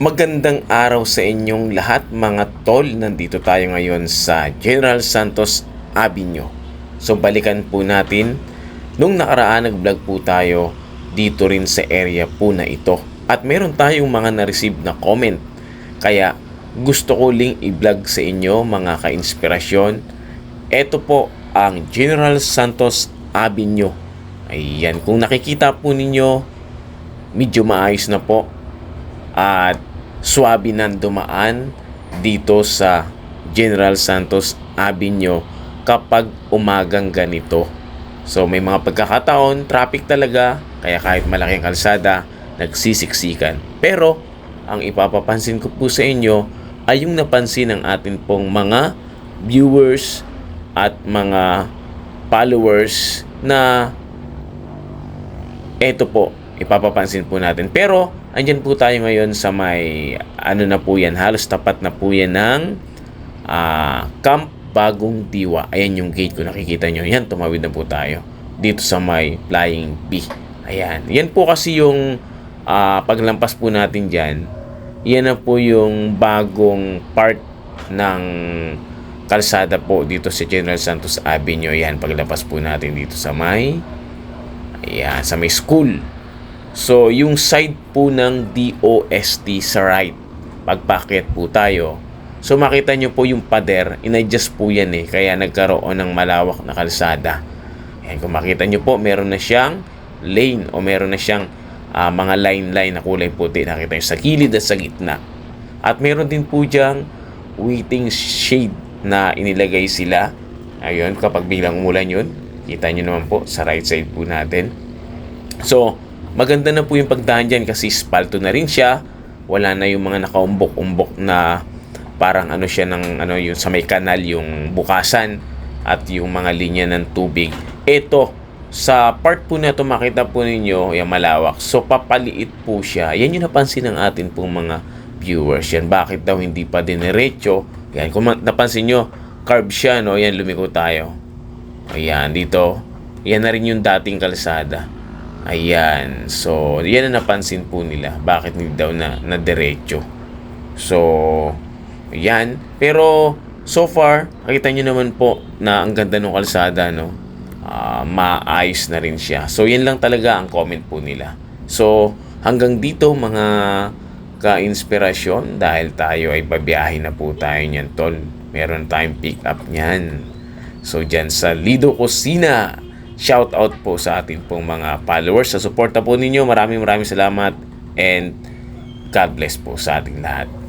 Magandang araw sa inyong lahat mga tol. Nandito tayo ngayon sa General Santos Avenue. So balikan po natin. Nung nakaraan nag-vlog po tayo dito rin sa area po na ito. At meron tayong mga na-receive na comment. Kaya gusto ko ling i-vlog sa inyo mga ka-inspirasyon. Ito po ang General Santos Avenue. Ayan, kung nakikita po ninyo, medyo maayos na po at swabe nang dumaan dito sa General Santos Avenue kapag umagang ganito. So may mga pagkakataon, traffic talaga, kaya kahit malaking kalsada, nagsisiksikan. Pero ang ipapapansin ko po sa inyo ay yung napansin ng atin pong mga viewers at mga followers na eto po, ipapapansin po natin. Pero, andyan po tayo ngayon sa may, ano na po yan, halos tapat na po yan ng ah, Camp Bagong Diwa. Ayan yung gate ko, nakikita nyo. Yan, tumawid na po tayo. Dito sa may Flying B. Ayan. Yan po kasi yung ah, paglampas po natin dyan. Yan na po yung bagong part ng kalsada po dito sa General Santos Avenue. Yan, paglampas po natin dito sa may Ayan, sa may school. So, yung side po ng DOST sa right, pagpakyat po tayo. So, makita nyo po yung pader, inadjust po yan eh, kaya nagkaroon ng malawak na kalsada. Ayan, kung makita nyo po, meron na siyang lane o meron na siyang ah, mga line-line na kulay puti. Nakita nyo sa gilid at sa gitna. At meron din po diyang waiting shade na inilagay sila. Ayun, kapag biglang umulan yun, kita nyo naman po sa right side po natin. So, maganda na po yung pagdaan dyan kasi spalto na rin siya. Wala na yung mga nakaumbok-umbok na parang ano siya ng ano yung sa may kanal yung bukasan at yung mga linya ng tubig. Ito, sa part po na ito makita po ninyo yung malawak. So, papaliit po siya. Yan yung napansin ng atin pong mga viewers. Yan, bakit daw hindi pa diniretso? Yan, kung napansin nyo, carb siya, no? Yan, lumiko tayo. Ayan, dito. Yan na rin yung dating kalsada. Ayan. So, yan ang napansin po nila. Bakit hindi daw na, na diretso. So, ayan. Pero, so far, nakita nyo naman po na ang ganda ng kalsada, no? Ah, maayos na rin siya. So, yan lang talaga ang comment po nila. So, hanggang dito mga ka-inspirasyon dahil tayo ay babiyahe na po tayo niyan, tol. Meron tayong pick up niyan. So, dyan sa Lido Cocina, shout out po sa ating pong mga followers. Sa suporta po ninyo, maraming maraming salamat and God bless po sa ating lahat.